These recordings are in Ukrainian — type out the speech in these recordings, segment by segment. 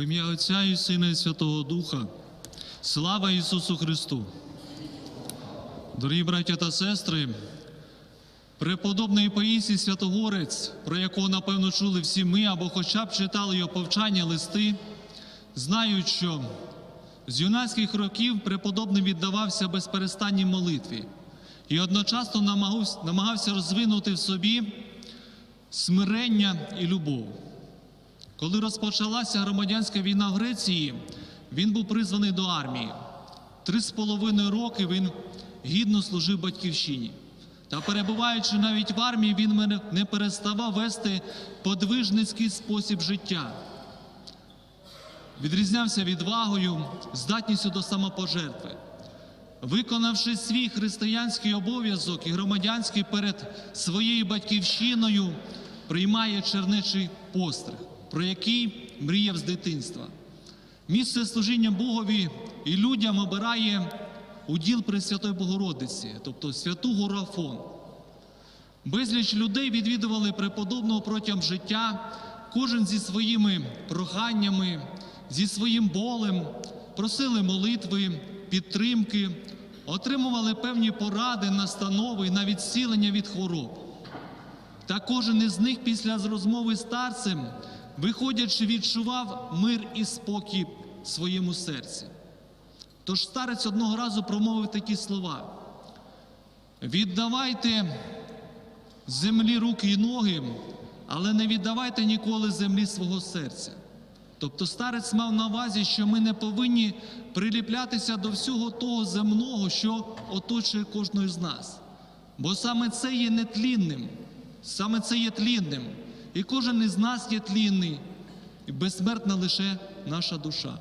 В ім'я Отця і Сина і Святого Духа. Слава Ісусу Христу! Дорогі браття та сестри, преподобний Паїсій Святогорець, про якого, напевно, чули всі ми або хоча б читали його повчання листи, знають, що з юнацьких років преподобний віддавався безперестанній молитві і одночасно намагався, розвинути в собі смирення і любов. Коли розпочалася громадянська війна в Греції, він був призваний до армії. Три з половиною роки він гідно служив батьківщині. Та перебуваючи навіть в армії, він не переставав вести подвижницький спосіб життя. Відрізнявся відвагою, здатністю до самопожертви. Виконавши свій християнський обов'язок і громадянський перед своєю батьківщиною, приймає чернечий постриг, про який мріяв з дитинства. Місце служіння Богові і людям обирає уділ Пресвятої Богородиці, тобто святу гору Афон. Безліч людей відвідували преподобного протягом життя, кожен зі своїми проханнями, зі своїм болем, просили молитви, підтримки, отримували певні поради, настанови і навіть зцілення від хвороб. Та кожен із них після розмови з старцем, виходячи, відчував мир і спокій своєму серці. Тож старець одного разу промовив такі слова: віддавайте землі руки і ноги, але не віддавайте ніколи землі свого серця. Тобто старець мав на увазі, що ми не повинні приліплятися до всього того земного, що оточує кожного з нас. Бо саме це є нетлінним, саме це є тлінним. І кожен із нас є тлінний, і безсмертна лише наша душа.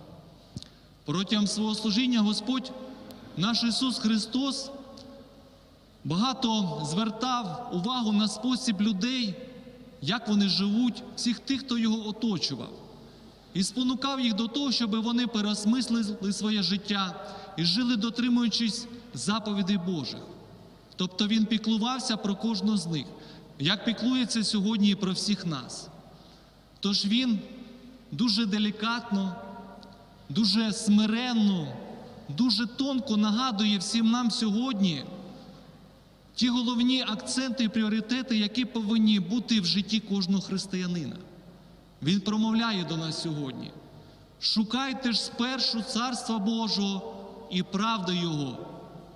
Протягом свого служіння Господь, наш Ісус Христос, багато звертав увагу на спосіб людей, як вони живуть, всіх тих, хто його оточував, і спонукав їх до того, щоб вони переосмислили своє життя і жили, дотримуючись заповідей Божих. Тобто Він піклувався про кожного з них, як піклується сьогодні про всіх нас. Тож Він дуже делікатно, дуже смиренно, дуже тонко нагадує всім нам сьогодні ті головні акценти і пріоритети, які повинні бути в житті кожного християнина. Він промовляє до нас сьогодні: шукайте ж спершу Царства Божого і правди Його,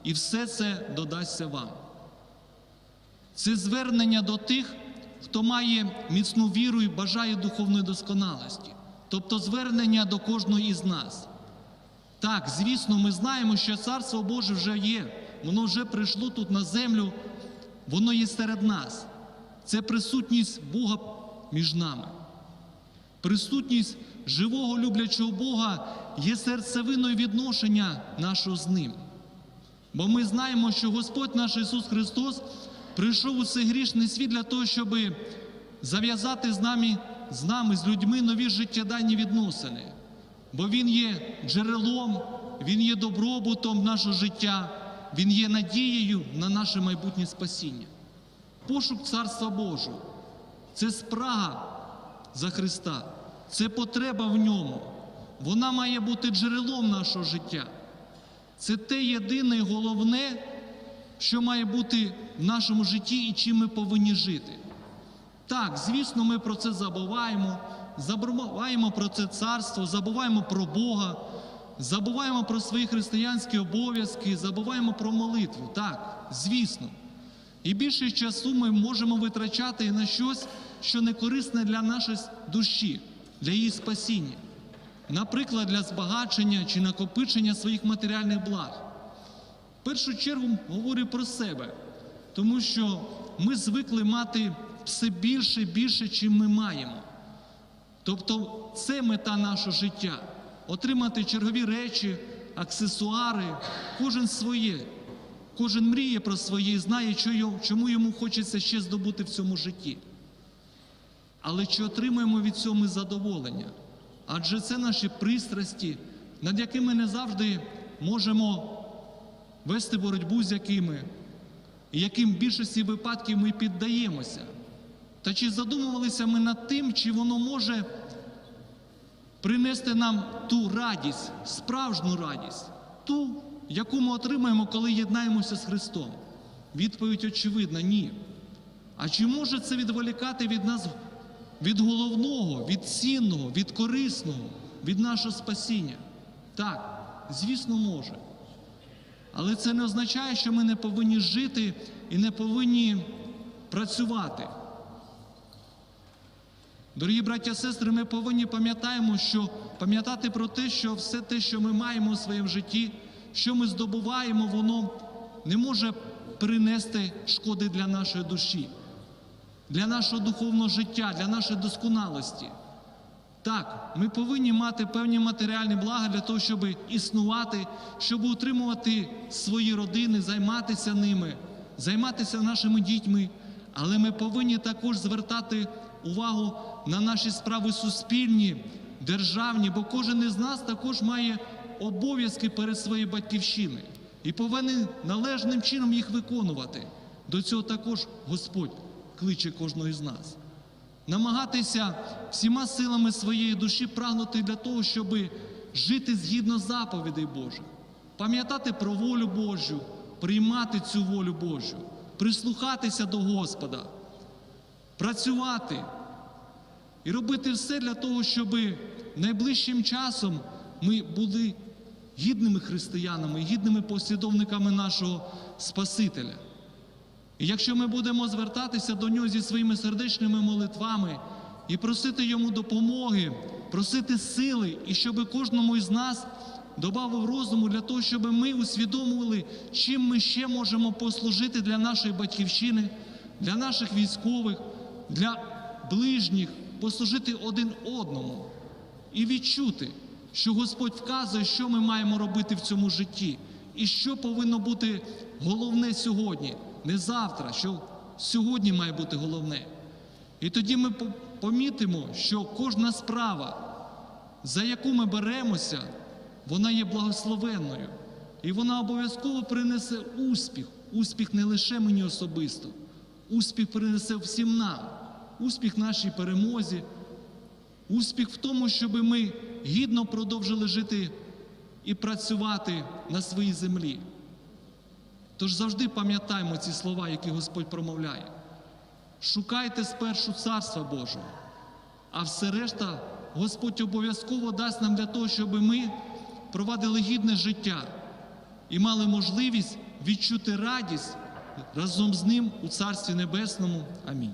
і все це додасться вам. Це звернення до тих, хто має міцну віру і бажає духовної досконалості, тобто звернення до кожного із нас. Так, звісно, ми знаємо, що Царство Боже вже є, воно вже прийшло тут на землю, воно є серед нас. Це присутність Бога між нами. Присутність живого люблячого Бога є серцевиною відношення нашого з Ним. Бо ми знаємо, що Господь наш Ісус Христос прийшов у цей грішний світ для того, щоб зав'язати з нами, з нами, з людьми нові життєдайні відносини. Бо Він є джерелом, Він є добробутом нашого життя, Він є надією на наше майбутнє спасіння. Пошук Царства Божого це спрага за Христа, це потреба в ньому. Вона має бути джерелом нашого життя. Це те єдине і головне, що має бути в нашому житті і чим ми повинні жити. Так, звісно, ми про це забуваємо, забуваємо про це царство, забуваємо про Бога, забуваємо про свої християнські обов'язки, забуваємо про молитву. Так, звісно. І більше часу ми можемо витрачати на щось, що не корисне для нашої душі, для її спасіння. Наприклад, для збагачення чи накопичення своїх матеріальних благ. Першу чергу говорю про себе, тому що ми звикли мати все більше і більше, чим ми маємо. Тобто це мета нашого життя отримати чергові речі, аксесуари, кожен своє, кожен мріє про своє і знає, чому йому хочеться ще здобути в цьому житті. Але чи отримуємо від цього задоволення? Адже це наші пристрасті, над якими не завжди можемо вести боротьбу з якими, і яким більшості випадків ми піддаємося. Та чи задумувалися ми над тим, чи воно може принести нам ту радість, справжню радість, ту, яку ми отримаємо, коли єднаємося з Христом? Відповідь очевидна ні. А чи може це відволікати від нас від головного, від цінного, від корисного, від нашого спасіння? Так, звісно, може. Але це не означає, що ми не повинні жити і не повинні працювати. Дорогі браття сестри, ми повинні пам'ятаємо, що пам'ятати про те, що все те, що ми маємо у своєму житті, що ми здобуваємо, воно не може принести шкоди для нашої душі, для нашого духовного життя, для нашої досконалості. Так, ми повинні мати певні матеріальні блага для того, щоб існувати, щоб утримувати свої родини, займатися ними, займатися нашими дітьми. Але ми повинні також звертати увагу на наші справи суспільні, державні, бо кожен із нас також має обов'язки перед своєю батьківщиною і повинен належним чином їх виконувати. До цього також Господь кличе кожного із нас намагатися всіма силами своєї душі прагнути для того, щоб жити згідно заповідей Божих, пам'ятати про волю Божу, приймати цю волю Божу, прислухатися до Господа, працювати і робити все для того, щоб найближчим часом ми були гідними християнами, гідними послідовниками нашого Спасителя. І якщо ми будемо звертатися до нього зі своїми сердечними молитвами і просити йому допомоги, просити сили, і щоб кожному із нас додав розуму для того, щоб ми усвідомували, чим ми ще можемо послужити для нашої батьківщини, для наших військових, для ближніх, послужити один одному і відчути, що Господь вказує, що ми маємо робити в цьому житті, і що повинно бути головне сьогодні, не завтра, що сьогодні має бути головне. І тоді ми помітимо, що кожна справа, за яку ми беремося, вона є благословенною. І вона обов'язково принесе успіх. Успіх не лише мені особисто, успіх принесе всім нам, успіх нашій перемозі, успіх в тому, щоб ми гідно продовжили жити і працювати на своїй землі. Тож завжди пам'ятаємо ці слова, які Господь промовляє. Шукайте спершу Царства Божого, а все решта Господь обов'язково дасть нам для того, щоб ми провадили гідне життя і мали можливість відчути радість разом з ним у Царстві Небесному. Амінь.